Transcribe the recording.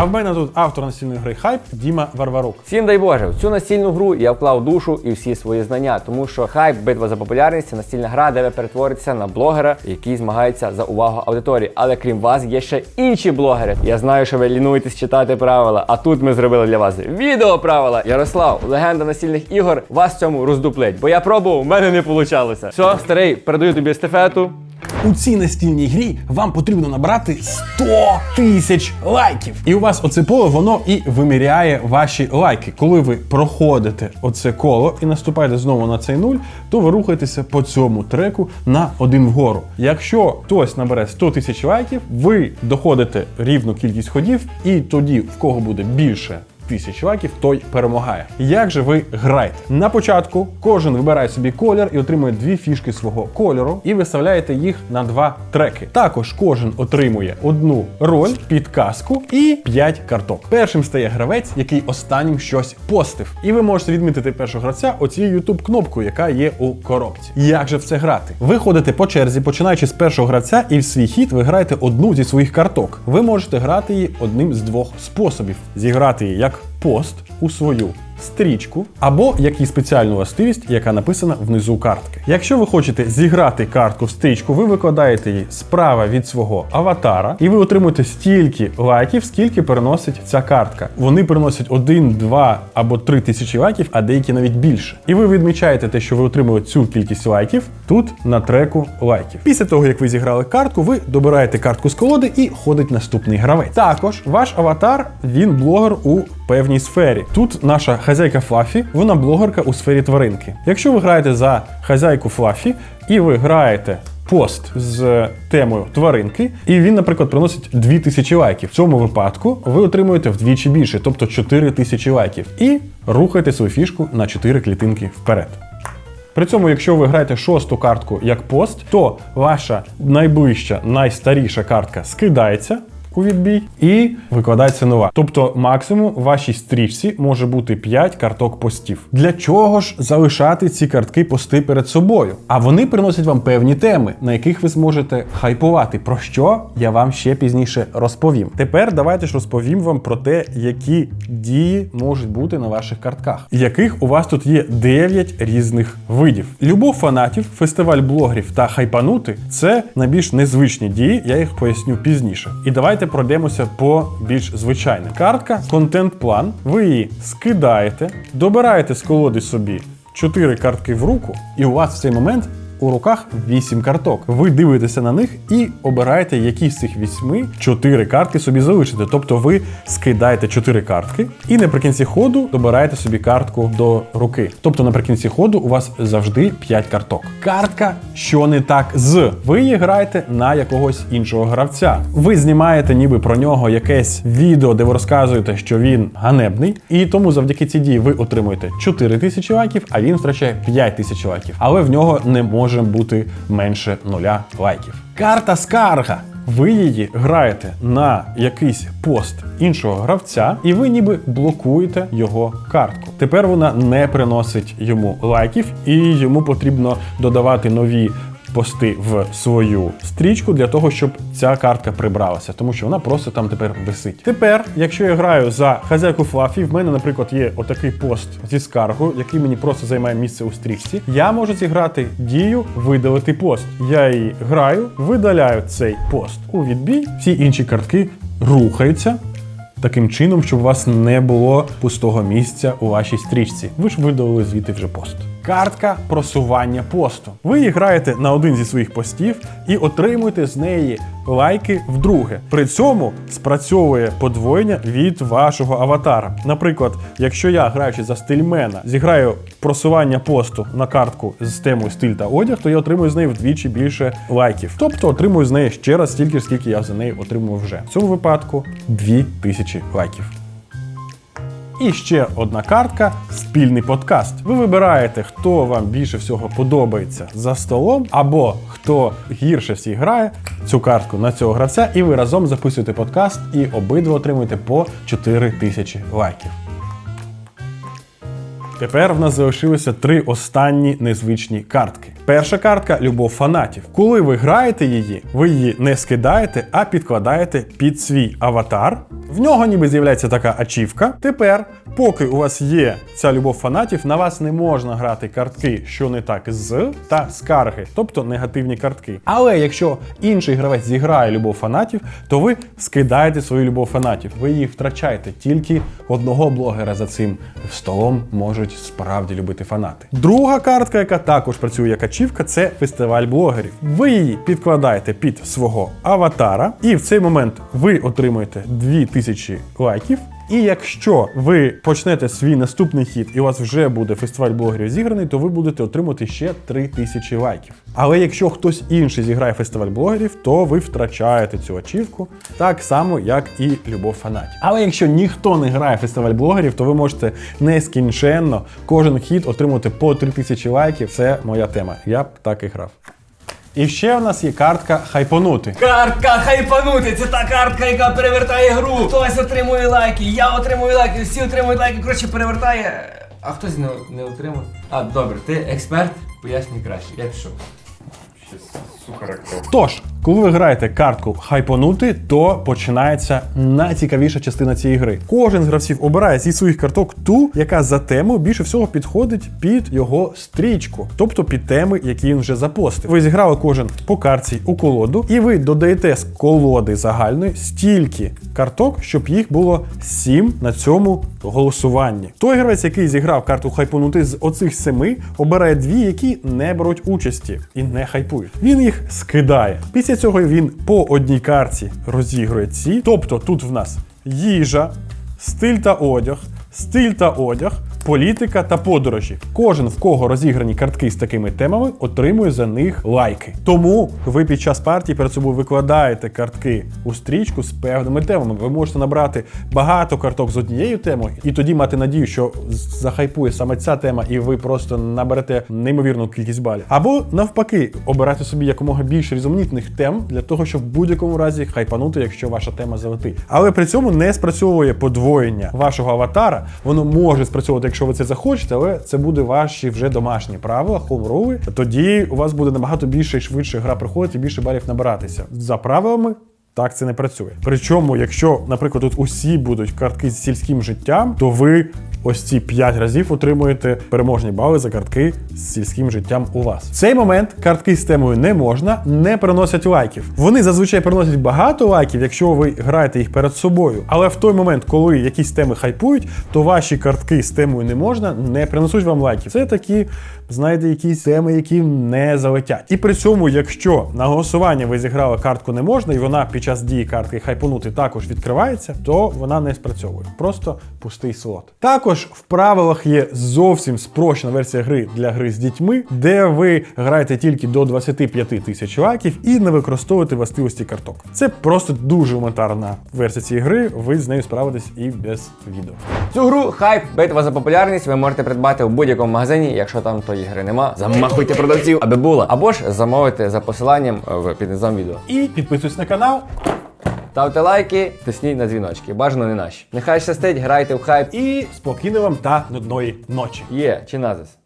А в мене тут автор настільної гри хайп Діма Варварук. Всім дай Боже, в цю настільну гру я вклав душу і всі свої знання, тому що хайп битва за популярність настільна гра, де ви перетворитеся на блогера, який змагається за увагу аудиторії. Але крім вас є ще інші блогери. Я знаю, що ви лінуєтесь читати правила, а тут ми зробили для вас відео правила. Ярослав, легенда настільних ігор, вас цьому роздуплить, бо я пробував, в мене не вийшло. Все, старий, передаю тобі естафету. У цій настільній грі вам потрібно набрати 100 тисяч лайків. І у вас оце поле воно і виміряє ваші лайки. Коли ви проходите оце коло і наступаєте знову на цей нуль, то ви рухаєтеся по цьому треку на один вгору. Якщо хтось набере 100 тисяч лайків, ви доходите рівну кількість ходів, і тоді, в кого буде більше тисяч лайків, той перемагає. Як же ви граєте? На початку кожен вибирає собі колір і отримує дві фішки свого кольору, і виставляєте їх на два треки. Також кожен отримує одну роль, підказку і 5 карток. Першим стає гравець, який останнім щось постив. І ви можете відмітити першого гравця оцією youtube кнопкою, яка є у коробці. Як же в це грати? Ви ходите по черзі, починаючи з першого гравця, і в свій хід ви граєте одну зі своїх карток. Ви можете грати її одним з двох способів: зіграти її як пост у свою стрічку, або як і спеціальну властивість, яка написана внизу картки. Якщо ви хочете зіграти картку в стрічку, ви викладаєте її справа від свого аватара, і ви отримуєте стільки лайків, скільки переносить ця картка. Вони приносять 1, 2 або 3 тисячі лайків, а деякі навіть більше. І ви відмічаєте те, що ви отримали цю кількість лайків тут на треку лайків. Після того, як ви зіграли картку, ви добираєте картку з колоди і ходить наступний гравець. Також ваш аватар він блогер у певній сфері. Тут наша хазяйка Флафі, вона блогерка у сфері тваринки. Якщо ви граєте за хазяйку Флафі і ви граєте. Пост з темою тваринки, і він, наприклад, приносить 2000 лайків. В цьому випадку ви отримуєте вдвічі більше, тобто 4000 лайків, і рухаєте свою фішку на 4 клітинки вперед. При цьому, якщо ви граєте шосту картку як пост, то ваша найближча, найстаріша картка скидається у відбій і викладається нова. Тобто максимум в вашій стрічці може бути 5 карток постів. Для чого ж залишати ці картки пости перед собою? А вони приносять вам певні теми, на яких ви зможете хайпувати. Про що я вам ще пізніше розповім. Тепер давайте ж розповім вам про те, які дії можуть бути на ваших картках, яких у вас тут є 9 різних видів. Любов фанатів, фестиваль блогерів та хайпанути це найбільш незвичні дії, я їх поясню пізніше. І давайте пройдемося по більш звичайним. Картка контент-план. Ви її скидаєте, добираєте з колоди собі 4 картки в руку, і у вас в цей момент. У руках 8 карток. Ви дивитеся на них і обираєте, які з цих 8 4 картки собі залишите. Тобто ви скидаєте 4 картки і наприкінці ходу добираєте собі картку до руки. Тобто наприкінці ходу у вас завжди 5 карток. Картка, що не так з. Ви її граєте на якогось іншого гравця. Ви знімаєте ніби про нього якесь відео, де ви розказуєте, що він ганебний, і тому завдяки цій дії ви отримуєте 4 тисячі лайків, а він втрачає 5 тисяч лайків. Але в нього не може бути менше нуля лайків. Карта скарга. Ви її граєте на якийсь пост іншого гравця, і ви ніби блокуєте його картку. Тепер вона не приносить йому лайків, і йому потрібно додавати нові пости в свою стрічку для того, щоб ця картка прибралася, тому що вона просто там тепер висить. Тепер, якщо я граю за хазяйку Флафі, в мене, наприклад, є отакий пост зі скаргою, який мені просто займає місце у стрічці. Я можу зіграти дію видалити пост. Я її граю, видаляю цей пост у відбій. Всі інші картки рухаються. Таким чином, щоб у вас не було пустого місця у вашій стрічці. Ви ж видалили звідти вже пост. Картка просування посту. Ви її граєте на один зі своїх постів і отримуєте з неї лайки вдруге. При цьому спрацьовує подвоєння від вашого аватара. Наприклад, якщо я, граючи за стильмена, зіграю просування посту на картку з темою стиль та одяг, то я отримую з неї вдвічі більше лайків. Тобто отримую з неї ще раз стільки, скільки я за неї отримую вже. В цьому випадку 2000 лайків. І ще одна картка спільний подкаст. Ви вибираєте, хто вам більше всього подобається за столом, або хто гірше всіх грає цю картку на цього гравця, і ви разом записуєте подкаст, і обидва отримуєте по 4 тисячі лайків. Тепер в нас залишилося три останні незвичні картки. Перша картка любов фанатів. Коли ви граєте її, ви її не скидаєте, а підкладаєте під свій аватар. В нього ніби з'являється така ачівка. Тепер, поки у вас є ця любов фанатів, на вас не можна грати картки, що не так з та скарги, тобто негативні картки. Але якщо інший гравець зіграє любов фанатів, то ви скидаєте свою любов фанатів. Ви її втрачаєте. Тільки одного блогера за цим столом можуть справді любити фанати. Друга картка, яка також працює як ачівка, це фестиваль блогерів. Ви її підкладаєте під свого аватара, і в цей момент ви отримуєте 2000 лайків. І якщо ви почнете свій наступний хід, і у вас вже буде фестиваль блогерів зіграний, то ви будете отримати ще 3000 лайків. Але якщо хтось інший зіграє фестиваль блогерів, то ви втрачаєте цю ачівку так само, як і любов фанатів. Але якщо ніхто не грає фестиваль блогерів, то ви можете нескінченно кожен хід отримувати по 3000 лайків. Це моя тема. Я б так і грав. І ще у нас є картка хайпонути. Картка хайпанути, це та картка, яка перевертає гру. Хтось отримує лайки, я отримую лайки, всі отримують лайки, коротше, перевертає. А хтось не, не отримує. А, добре, ти експерт, пояснюй краще. Я пішов. Тож, коли ви граєте картку хайпонути, то починається найцікавіша частина цієї гри. Кожен з гравців обирає зі своїх карток ту, яка за темою більше всього підходить під його стрічку, тобто під теми, які він вже запостив. Ви зіграли кожен по картці у колоду, і ви додаєте з колоди загальної стільки карток, щоб їх було 7 на цьому голосуванні. Той гравець, який зіграв карту хайпонути з оцих семи, обирає дві, які не беруть участі і не хайпують. Він їх скидає. Після цього він по одній карті розігрує ці. Тобто тут в нас їжа, стиль та одяг, стиль та одяг. Політика та подорожі. Кожен, в кого розіграні картки з такими темами, отримує за них лайки. Тому ви під час партії перед собою викладаєте картки у стрічку з певними темами. Ви можете набрати багато карток з однією темою, і тоді мати надію, що захайпує саме ця тема, і ви просто наберете неймовірну кількість балів. Або навпаки, обирати собі якомога більше різноманітних тем для того, щоб в будь-якому разі хайпанути, якщо ваша тема залетить. Але при цьому не спрацьовує подвоєння вашого аватара. Воно може спрацьовувати, якщо ви це захочете, але це буде ваші вже домашні правила, хоумрули. Тоді у вас буде набагато більше і швидше гра приходить більше балів набиратися. За правилами. Так це не працює. Причому, якщо, наприклад, тут усі будуть картки з сільським життям, то ви ось ці 5 разів отримуєте переможні бали за картки з сільським життям у вас. В цей момент картки з темою не можна, не приносять лайків. Вони зазвичай приносять багато лайків, якщо ви граєте їх перед собою. Але в той момент, коли якісь теми хайпують, то ваші картки з темою не можна, не принесуть вам лайків. Це такі, знаєте, якісь теми, які не залетять. І при цьому, якщо на голосування ви зіграли картку не можна, і вона під час дії картки хайпонути також відкривається, то вона не спрацьовує. Просто пустий слот. Також в правилах є зовсім спрощена версія гри для гри з дітьми, де ви граєте тільки до 25 тисяч лайків і не використовуєте властивості карток. Це просто дуже елементарна версія цієї гри. Ви з нею справитесь і без відео. Цю гру хайп, битва за популярність ви можете придбати в будь-якому магазині, якщо там тої гри нема. Замахуйте продавців, аби була. Або ж замовити за посиланням в під низом відео. І підписуйтесь на канал. Ставте лайки, тисніть на дзвіночки. Бажано не наші. Нехай щастить, грайте в хайп. І спокійно вам та нудної ночі. Є чи назис.